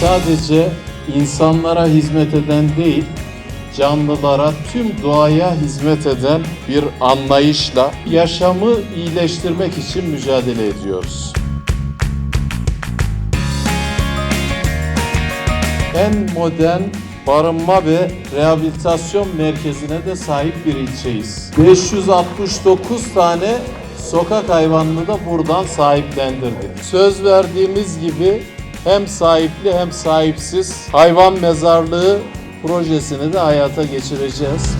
sadece insanlara hizmet eden değil, canlılara, tüm doğaya hizmet eden bir anlayışla yaşamı iyileştirmek için mücadele ediyoruz. En modern barınma ve rehabilitasyon merkezine de sahip bir ilçeyiz. 569 tane sokak hayvanını da buradan sahiplendirdik. Söz verdiğimiz gibi hem sahipli hem sahipsiz hayvan mezarlığı projesini de hayata geçireceğiz.